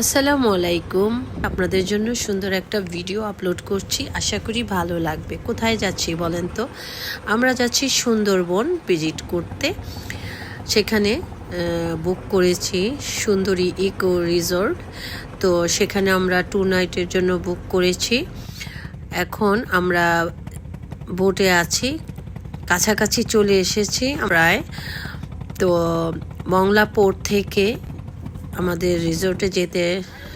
আসসালামু আলাইকুম। আপনাদের জন্য সুন্দর একটা ভিডিও আপলোড করছি। আশা করি ভালো লাগবে। কোথায় যাচ্ছি বলেন তো? আমরা যাচ্ছি সুন্দরবন ভিজিট করতে। সেখানে বুক করেছি সুন্দরী ইকো রিসর্ট তো সেখানে আমরা টু নাইটের জন্য বুক করেছি। এখন আমরা বোটে আছি। কাছাকাছি চলে এসেছি প্রায় তো মংলা পোর্ট থেকে আমাদের রিসোর্টে যেতে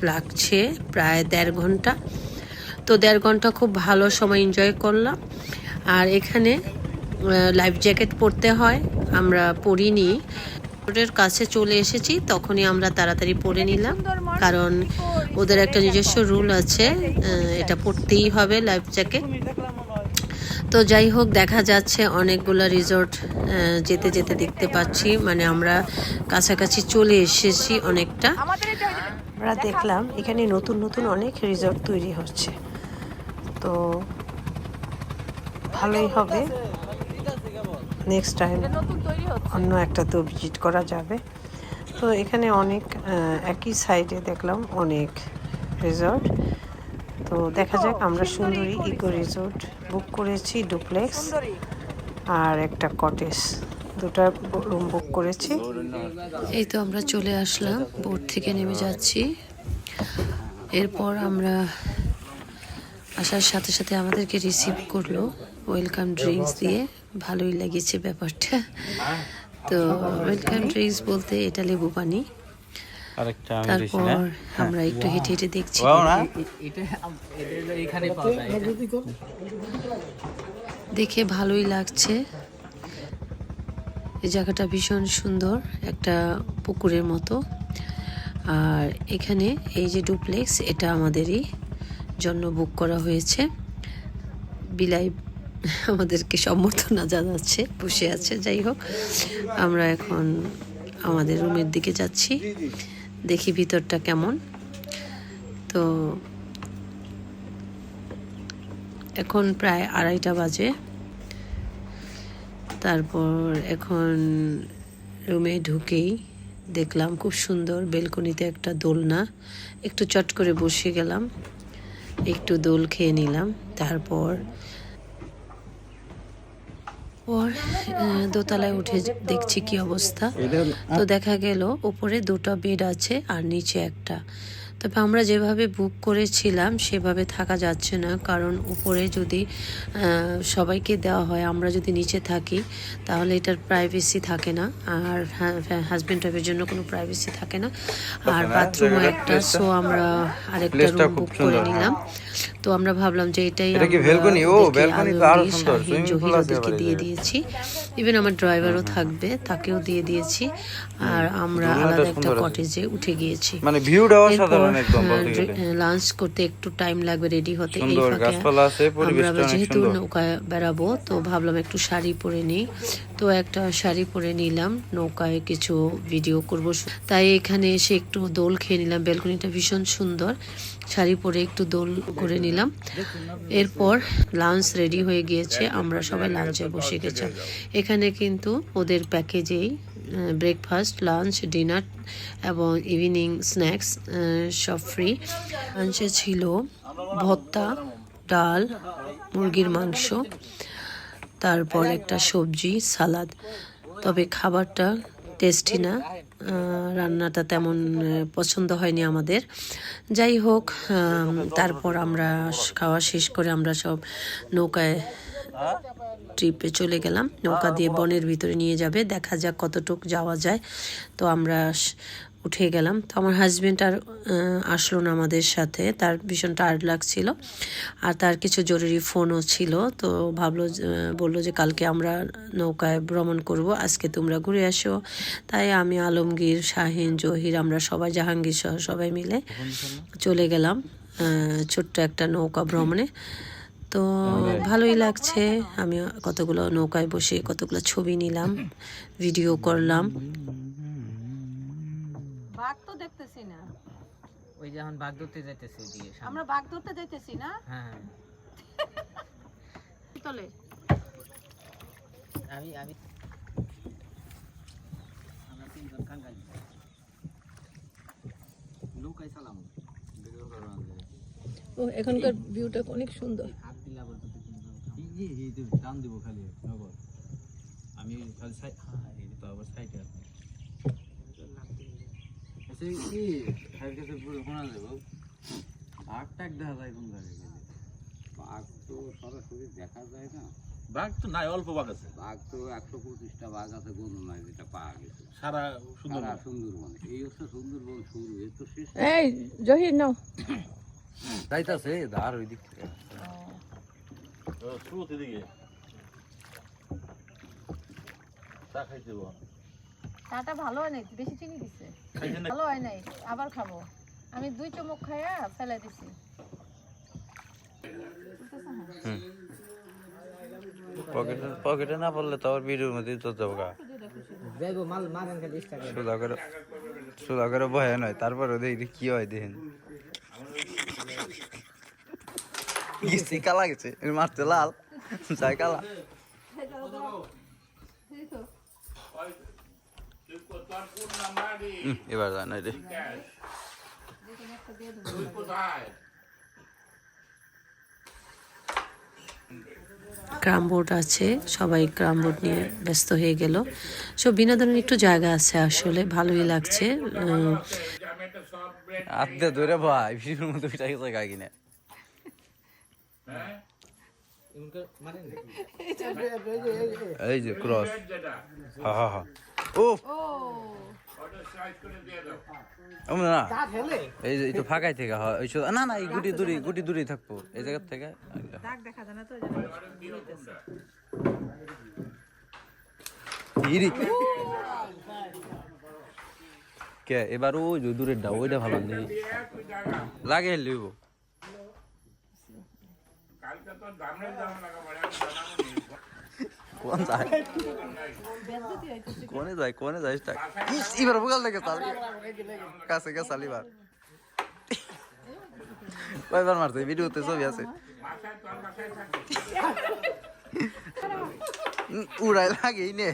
লাগছে প্রায় দেড় ঘণ্টা। তো দেড় ঘণ্টা খুব ভালো সময় এনজয় করলাম। আর এখানে লাইফ জ্যাকেট পরতে হয়। আমরা পরিনি। রিসোর্টের কাছে চলে এসেছি তখনই আমরা তাড়াতাড়ি পরে নিলাম। কারণ ওদের একটা নিজস্ব রুল আছে এটা পরতেই হবে লাইফ জ্যাকেট তো যাই হোক, দেখা যাচ্ছে অনেকগুলো রিসোর্ট যেতে যেতে দেখতে পাচ্ছি। মানে আমরা কাছাকাছি চলে এসেছি অনেকটা। আমরা দেখলাম এখানে নতুন নতুন অনেক রিসোর্ট তৈরি হচ্ছে। তো ভালোই হবে। নেক্সট টাইম অন্য একটা তো ভিজিট করা যাবে। তো এখানে অনেক একই সাইডে দেখলাম অনেক রিসর্ট তো দেখা যাক, আমরা সুন্দরী ইকো রিসোর্ট বুক করেছি, ডুপ্লেক্স আর একটা কটেজ। দুটা রুম বুক করেছি। এই তো আমরা চলে আসলাম, বোট থেকে নেমে যাচ্ছি। এরপর আমরা আসার সাথে সাথে আমাদেরকে রিসিভ করল ওয়েলকাম ড্রিঙ্কস দিয়ে। ভালোই লেগেছে ব্যাপারটা। তো ওয়েলকাম ড্রিঙ্কস বলতে এটা লেবু পানি। তারপর আমরা একটু হেঁটে হেঁটে দেখছি। দেখে ভালোই লাগছে। এই জায়গাটা ভীষণ সুন্দর একটা পুকুরের মতো। আর এখানে এই যে ডুপ্লেক্স এটা আমাদেরই জন্য বুক করা হয়েছে। বিলাই আমাদেরকে সম্বর্ধনা জানাচ্ছে বসে আছে যাই হোক। আমরা এখন আমাদের রুমের দিকে যাচ্ছি। দেখি ভিতরটা কেমন। তো এখন প্রায় আড়াইটা বাজে। তারপর এখন রুমে ঢুকেই দেখলাম খুব সুন্দর বেলকনিতে একটা দোলনা। একটু চট করে বসে গেলাম, একটু দোল খেয়ে নিলাম। তারপর পর দোতলায় উঠে দেখছি কি অবস্থা। তো দেখা গেল উপরে দুটো বেড আছে আর নিচে একটা। তবে আমরা যেভাবে বুক করেছিলাম সেভাবে থাকা যাচ্ছে না। কারণ উপরে যদি আহ, সবাইকে দেওয়া হয় আমরা যদি নিচে থাকি তাহলে এটার প্রাইভেসি থাকে না। আর হাজব্যান্ড ওয়াইফের জন্য কোনো প্রাইভেসি থাকে না। আর বাথরুমও একটা সো আমরা আরেকটা রুম বুক করে নিলাম। তো আমরা ভাবলাম যে এটাই এটা কি ও, তো আরও সুন্দর। pool জহির আছে দিয়ে দিয়েছি। ইভেন আমার ড্রাইভারও থাকবে তাকেও দিয়ে দিয়েছি। আর আমরা আলাদা একটা কটেজে উঠে গিয়েছি। মানে ভিউটা অসাধারণ একদম হ্যাঁ, লাঞ্চ করতে একটু টাইম লাগবে রেডি হতে এই ফাঁকে। আমরা পরিবেশটা যেহেতু নৌকায় বেড়াবো তো ভাবলাম একটু শাড়ি পরে নিই। তো একটা শাড়ি পরে নিলাম নৌকায় কিছু ভিডিও করব। তাই এখানে এসে একটু দোল খেয়ে নিলাম। বেলকনিটা ভীষণ সুন্দর। শাড়ি পরে একটু দোল করে নিলাম। এরপর লাঞ্চ রেডি হয়ে গিয়েছে, আমরা সবাই লাঞ্চে বসে গেছিলাম এখানে কিন্তু ওদের প্যাকেজেই ব্রেকফাস্ট লাঞ্চ ডিনার এবং ইভিনিং স্ন্যাক্স সব ফ্রি লাঞ্চে ছিল ভত্তা ডাল, মুরগির মাংস, তারপর একটা সবজি, সালাদ। তবে খাবারটা টেস্টি না। রান্নাটা তেমন পছন্দ হয়নি আমাদের। যাই হোক তারপর আমরা খাওয়া শেষ করে আমরা সব নৌকায় ট্রিপে চলে গেলাম। নৌকা দিয়ে বনের ভিতরে নিয়ে যাবে। দেখা যাক কতটুক যাওয়া যায়। তো আমরা উঠে গেলাম। তো আমার হাজবেন্ড আর আসলো না আমাদের সাথে। তার ভীষণ টায়ার্ড লাগছিল। আর তার কিছু জরুরি ফোনও ছিল। তো ভাবলো বলল যে কালকে আমরা নৌকায় ভ্রমণ করব। আজকে তোমরা ঘুরে আসো। তাই আমি আলমগীর শাহিন জহির আমরা সবাই জাহাঙ্গীর সহ সবাই মিলে চলে গেলাম ছোট্ট একটা নৌকা ভ্রমণে। তো ভালোই লাগছে। আমি কতগুলো নৌকায় বসে কতগুলো ছবি নিলাম ভিডিও করলাম। বাঘ তো দেখতেছি না। ওই যখন বাঘ ধরতে যাইতেছে সামনে। আমরা বাঘ ধরতে যাইতেছি না? হ্যাঁ তলে আমি আমি। আমরা তিনজন কাঙ্গালি নৌকায় করো ও এখানকার ভিউটা অনেক সুন্দর। হাত দিলা বলতে টান দিব খালি নগর আমি খালি সাইড হ্যাঁ এই তো আবার সাইডে আছে আচ্ছা কি? খাইর কাছে পুরো শোনা যাব আগ টাক দেখা যায় কোন জায়গায় গেলে। বাঘ তো সরাসরি দেখা যায় না। বাঘ তো নাই অল্প বাঘ আছে। বাঘ তো একশো পঁচিশটা বাঘ আছে গরু নয় যেটা পাওয়া গেছে। সারা সুন্দর সারা সুন্দরবন। এই হচ্ছে সুন্দরবন শুরু এর তো শেষ। এই জহির নাও। যাইতাছে ধার ওই দিক থেকে শুরুতে দিকে চা খাইতে বল। চাটা ভালো হয় নাই বেশি চিনি দিছে। ভালো হয় নাই আবার খাব। আমি দুই চমক খাইয়া ফেলে দিছি। পকেটে পকেটে না পড়লে তো আবার ভিডিওর মধ্যে তো যাব গা। সুদা করে সুদা করে ভয় নয় তারপরে দেখি কি হয় দেখেন। গেছি কালা গেছে মারতে লাল যাই কালা। এবার যায় রে ক্রাম বোর্ড আছে সবাই ক্রাম বোর্ড নিয়ে ব্যস্ত হয়ে গেল সব বিনোদনের একটু জায়গা আছে আসলে ভালোই লাগছে উম, ধরে ভাই উঠে গেছে গা কিনে মারেন এই যে ক্রস। হা হা হা। ও। ও না। এই যে তো ফাঁকাই থেকে হয়। ওই না না এই গুটি দূরে গুটি দূরে থাকব। এই জায়গা থেকে ইরি। কে? এবার ওই যে দূরের ডা ওইটা ভালো নেই। লাগে লইব কোন যায়? কোনে যায়? কোনে যায়? স্টাক ইস এবার বুগাল দেখে চাল। কাছে গেছে এবার কয়বার মারছে? ভিডিওতে ছবি আছে। উড়াই লাগেই নে।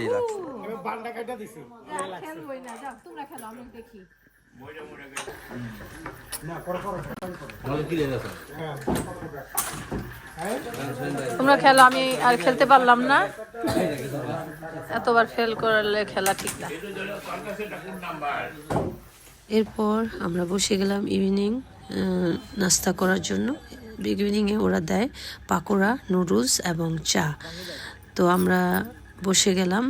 এই লাগছে খেলবই না যাও তোমরা খেলো আমি দেখি। তোমরা খেলো, আমি আর খেলতে পারলাম না। এতবার ফেল করলে খেলা ঠিক না। এরপর আমরা বসে গেলাম ইভিনিং নাস্তা করার জন্য। ইভিনিংয়ে ওরা দেয় পাকোড়া নুডলস এবং চা। তো আমরা বসে গেলাম।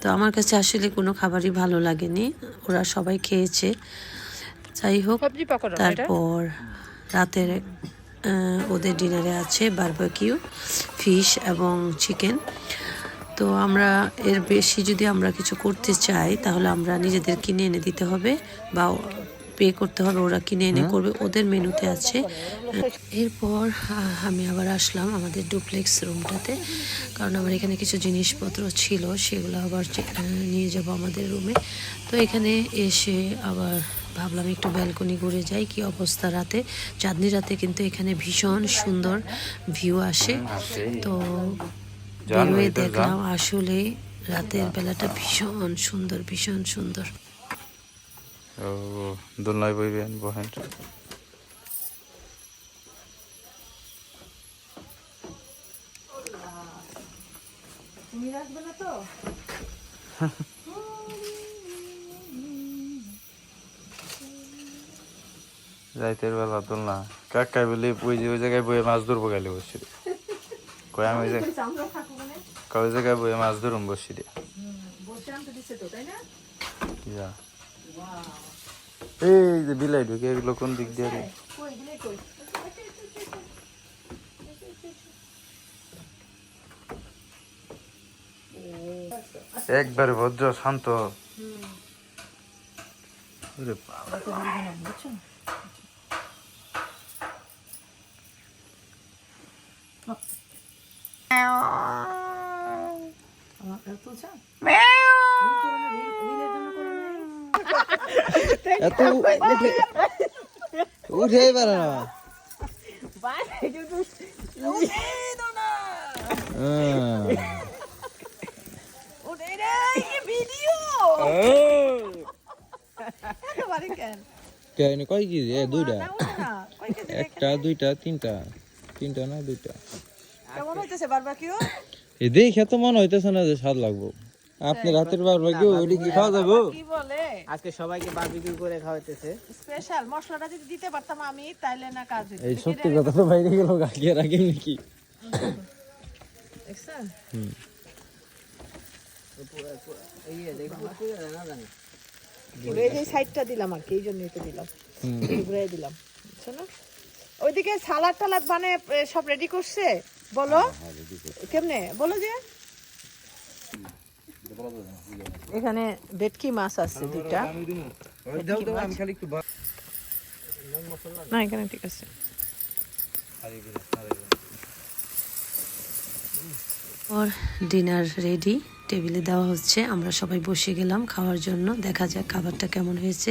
তো আমার কাছে আসলে কোনো খাবারই ভালো লাগেনি। ওরা সবাই খেয়েছে। যাই হোক তারপর রাতের ওদের ডিনারে আছে বারবাকিউ ফিশ এবং চিকেন। তো আমরা এর বেশি যদি আমরা কিছু করতে চাই তাহলে আমরা নিজেদের কিনে এনে দিতে হবে বা পে করতে হবে ওরা কিনে এনে করবে। ওদের মেনুতে আছে এরপর আমি আবার আসলাম আমাদের ডুপ্লেক্স রুমটাতে। কারণ আমার এখানে কিছু জিনিসপত্র ছিল সেগুলো আবার নিয়ে যাব আমাদের রুমে। তো এখানে এসে আবার ভাবলাম একটু ব্যালকনি ঘুরে যাই কি অবস্থা রাতে? চাঁদনি রাতে কিন্তু এখানে ভীষণ সুন্দর ভিউ আসে। তো বেরোয়। দেখলাম আসলে রাতের বেলাটা ভীষণ সুন্দর ভীষণ সুন্দর। ও দোলনায় বইবেন বহেন। রাইতের বেলা দোলনা। কাকাই বলে ওই যে ওই জায়গায় বইয়ে মাছ ধরবো গেলে বসছি রে। কই আমি ওই জায়গায় কই ওই জায়গায় বইয়ে মাছ ধরুন বসছি রে। কি যা। এই যে বিলাই ঢুকে এগুলো কোন দিক দিয়ে রে? একবারে ভদ্র শান্ত বাবা। এত উঠে পারে না হ্যাঁ। কয় কেজি? দুইটা। না কেজি একটা দুইটা তিনটা। তিনটা না দুইটা? কেমন হইতেছে দেখে তো মনে হইতেছে না যে স্বাদ লাগবো। আপনার হাতের বারবার কেউ ওইটা কি খাওয়া যাব? কি বলে? আজকে সবাইকে বারবিকিউ করে খাওয়াইতেছে। স্পেশাল মশলাটা যদি দিতে পারতাম আমি তাইলে না কাজ হইতো। এই সত্যি কথা তো বাইরে গেল গাকিয়ে রাখেন নাকি? দেখছেন? এই দেখো না জানি পুরো এই সাইডটা দিলাম আর কি এই জন্যই তো দিলাম। ঘুরে দিলাম। বুঝছ না? ওইদিকে সালাদ টালাদ মানে সব রেডি করছে? বলো। কেমনে? বলো যে। এখানে ভেটকি মাছ আছে দুইটা। আমি খালি একটু না এখানে ঠিক আছে। ওর ডিনার রেডি টেবিলে দেওয়া হচ্ছে। আমরা সবাই বসে গেলাম খাওয়ার জন্য। দেখা যাক খাবারটা কেমন হয়েছে।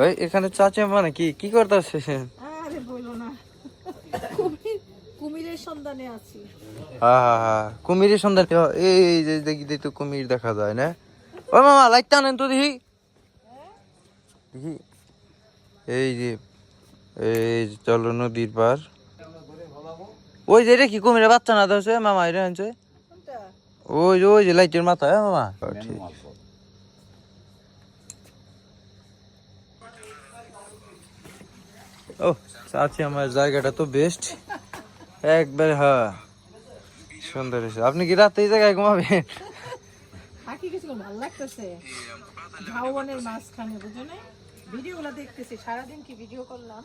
ওই এখানে চাচা মানে কি? কি করতেছে আরে বলো না। কুমির কুমিরের সন্ধানে আছি। হ্যাঁ কুমিরের সন্ধান এই যে দেখি তো কুমির দেখা যায় না? ও মামা লাইটটা আনেন তো দেখি। দেখি। এই যে এই যে চলো নদীর পার। ওই যে রে কি কুমিরের বাচ্চা না ধরছে? মামা এটা আনছে। ওই যে ওই যে লাইটের মাথা হ্যাঁ মামা? ঠিক। ও চাচি আমার জায়গাটা তো বেস্ট একবার হ্যাঁ। সুন্দর হয়েছে। আপনি কি রাতে এই জায়গায় ঘুমাবেন? থাকি কিছু ভালো লাগতেছে। ঝাউবনের মাঝখানে বুঝো না ভিডিওগুলো দেখতেছি। সারাদিন কি ভিডিও করলাম?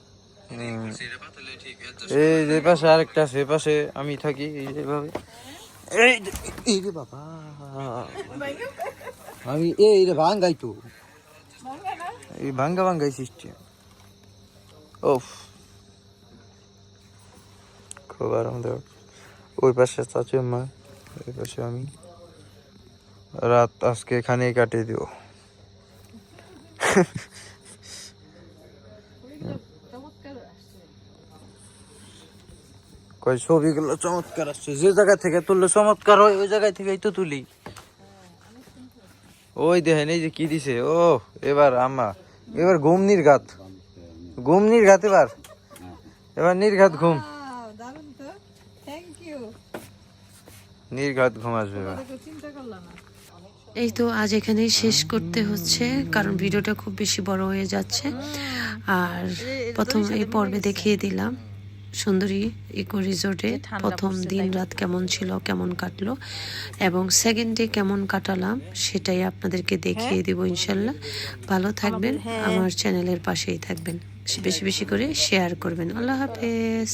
এই যে পাশে আরেকটা আছে পাশে আমি থাকি এই যে এভাবে এই এই রে বাবা। আমি এই রে ভাঙ্গাই তো। এই ভাঙ্গা ভাঙ্গাই সিস্টেম ওফ খুব আরামদায়ক। ওই পাশে চাচু মা, ওই পাশে আমি। রাত আজকে এখানেই কাটিয়ে দিব। কই ছবিগুলো চমৎকার আসছে। যে জায়গা থেকে তুললে চমৎকার হয়, ওই জায়গা থেকেই তো তুলি। ওই দেখেন, এই যে কি দিছে? ও এবার আম্মা, এবার ঘুম নির্ঘাত ঘুম নির্ঘাত এবার। এবার নির্ঘাত ঘুম। নির্ঘাত ঘুম আসবে এবার। এই তো আজ এখানেই শেষ করতে হচ্ছে কারণ ভিডিওটা খুব বেশি বড় হয়ে যাচ্ছে। আর প্রথম এই পর্বে দেখিয়ে দিলাম। সুন্দরী ইকো রিসোর্টে প্রথম দিন রাত কেমন ছিল কেমন কাটলো এবং সেকেন্ড ডে কেমন কাটালাম সেটাই আপনাদেরকে দেখিয়ে দিব ইনশাল্লাহ। ভালো থাকবেন আমার চ্যানেলের পাশেই থাকবেন। বেশি বেশি করে শেয়ার করবেন। আল্লাহ হাফেজ।